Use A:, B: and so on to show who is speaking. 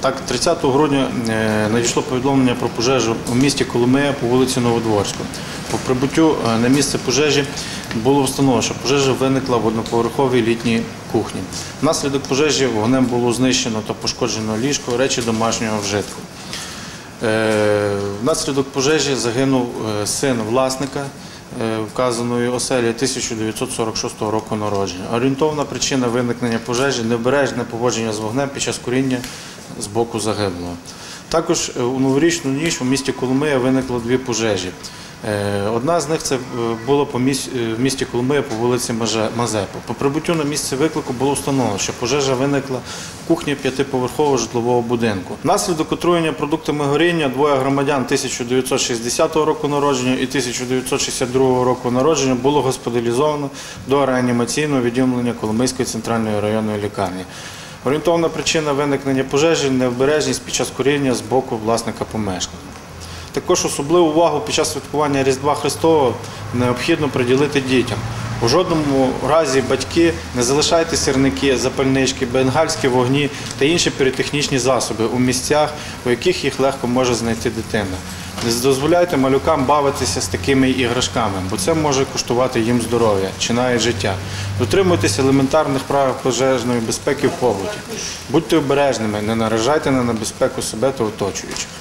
A: Так, 30 грудня е, надійшло повідомлення про пожежу у місті Коломия по вулиці Новодворську. По прибуттю е, на місце пожежі було встановлено, що пожежа виникла в одноповерховій літній кухні. Внаслідок пожежі вогнем було знищено та пошкоджено ліжко, речі домашнього вжитку. Е, Внаслідок пожежі загинув син власника вказаної оселі 1946 року народження. Орієнтовна причина виникнення пожежі необережне поводження з вогнем під час куріння з боку загиблого. Також е, у новорічну ніч у місті Коломия виникло дві пожежі. Е, Одна з них це е, було в місті Коломия по вулиці Мазепи. По прибуттю на місце виклику було встановлено, що пожежа виникла в кухні п'ятиповерхового житлового будинку. Внаслідок отруєння продуктами горіння двоє громадян 1960 року народження і 1962 року народження було госпіталізовано до реанімаційного відділення Коломийської центральної районної лікарні. Орієнтовна причина виникнення пожежі необережність під час куріння з боку власника помешкання. Також особливу увагу під час святкування Різдва Христового необхідно приділити дітям. У жодному разі батьки не залишайте сірники, запальнички, бенгальські вогні та інші піротехнічні засоби у місцях, у яких їх легко може знайти дитина. Не дозволяйте малюкам бавитися з такими іграшками, бо це може коштувати їм здоров'я чи навіть життя. Дотримуйтесь елементарних правил пожежної безпеки в побуті. Будьте обережними, не наражайте на небезпеку себе та оточуючих.